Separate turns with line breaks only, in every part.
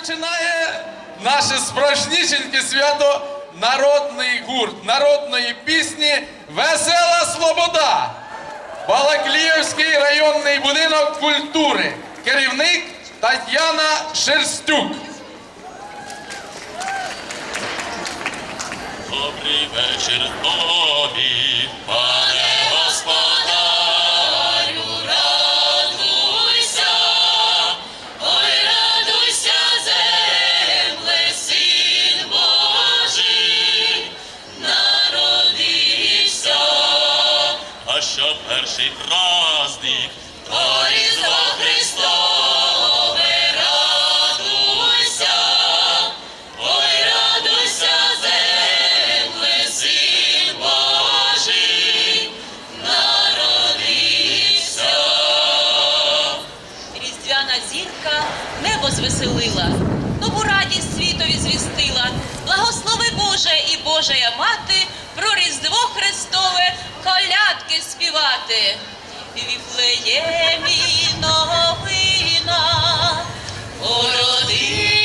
Починає наше справжнішеньке свято народний гурт, народної пісні Весела свобода. Балакліївський районний будинок культури, керівник Тетяна Шерстюк.
Добрий вечір, тобі, почався перший праздник. Порізо Христове, радуйся, ой, радуйся, земле, син Божий, народився.
Різдвяна зірка небо звеселила, нову радість світові звістила, благослови Боже і Божая мати про Різдво Христове колядки співати. Віфлеємі новина,
породина.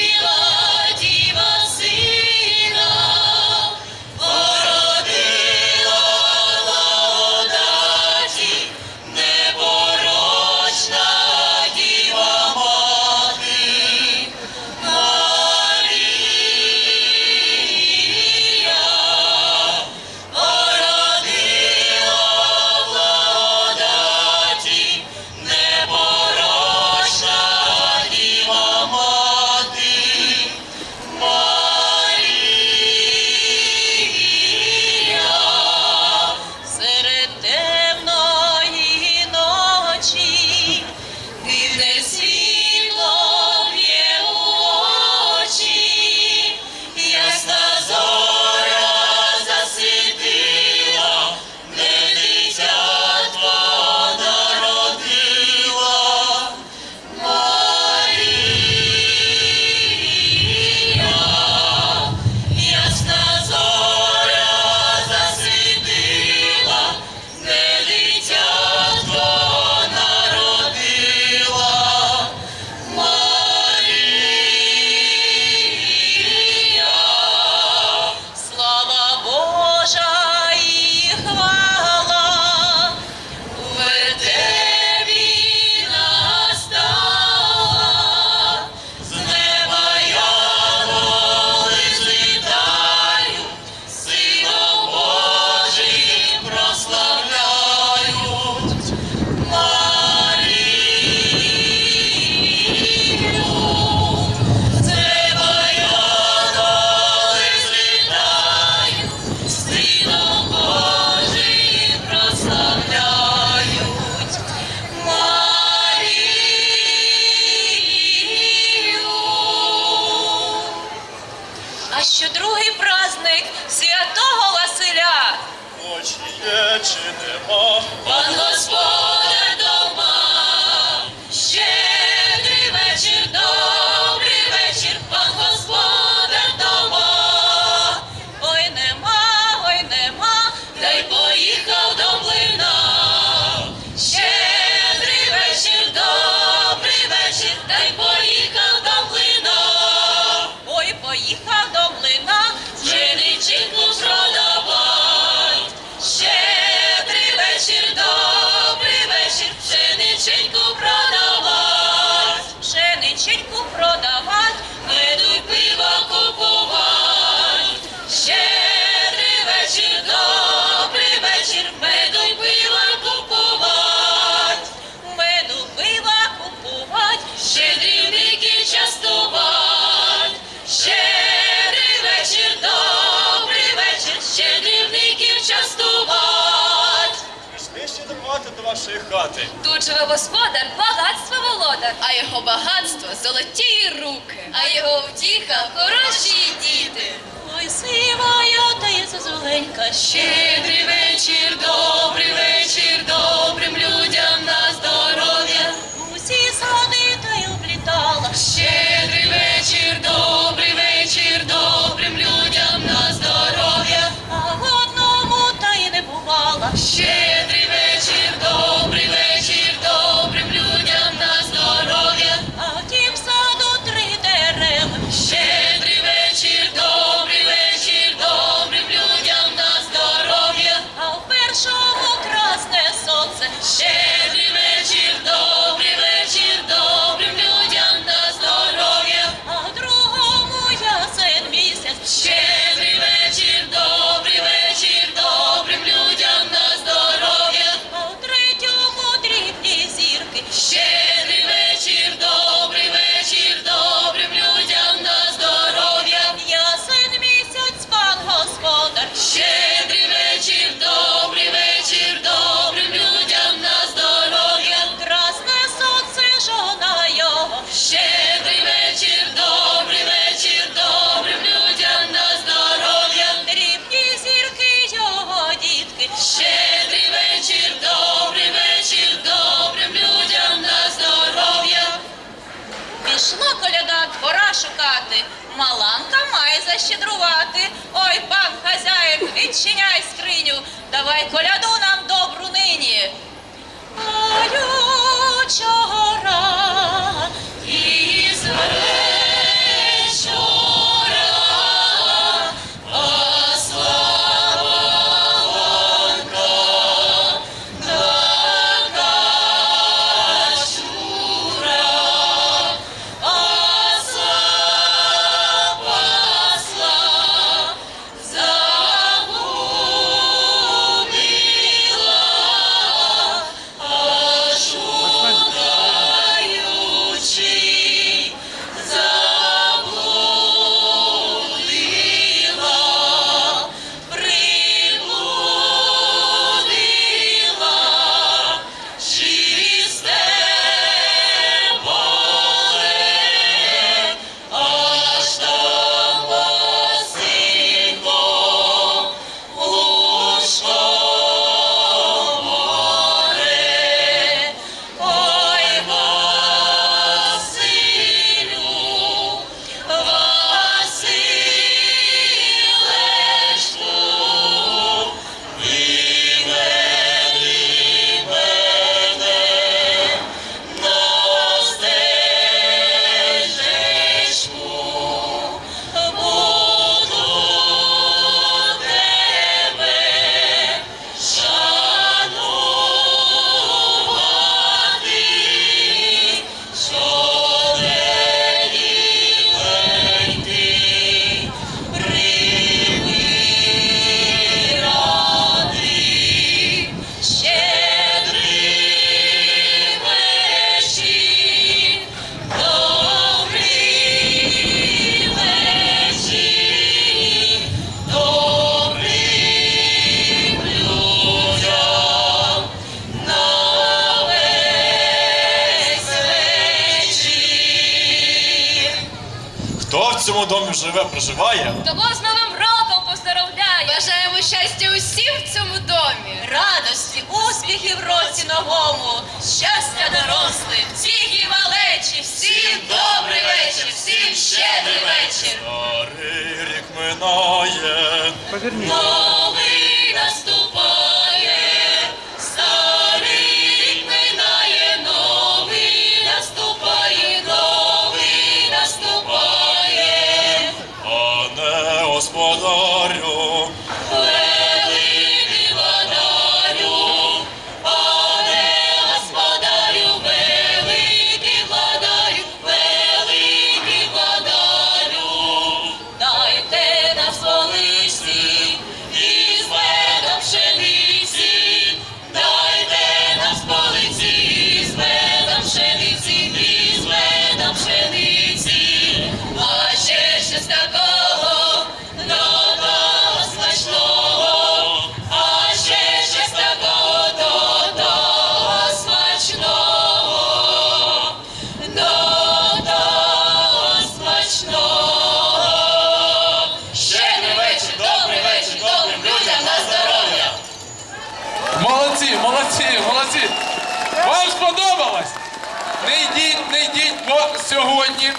втечі нема.
золоті руки, а його втіха хороші діти.
Ой, сивая та є зозуленька, щедрий вечір, добрий вечір.
Ой, пан хазяїн, відчиняй скриню, давай коляду
в живе, проживає?
Того з Новим роком поздоровляю! Бажаємо щастя усім в цьому домі!
Радості, успіхів в році новому, щастя дорослим, всіх і малечі, всім добрий вечір, всім щедрий вечір.
Старий рік минає,
Новий наступає,
Молодці, молодці, молодці. Вам сподобалось? Не йдіть, не йдіть, бо сьогодні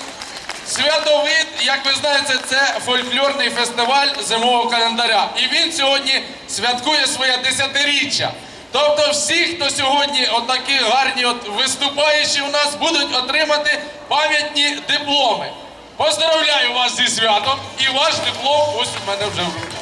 святовид, як ви знаєте, це фольклорний фестиваль зимового календаря. І він сьогодні святкує своє десятиріччя. Тобто всі, хто сьогодні отакі гарні от виступаючі у нас, будуть отримати пам'ятні дипломи. Поздравляю вас зі святом і ваш диплом ось у мене вже в руках.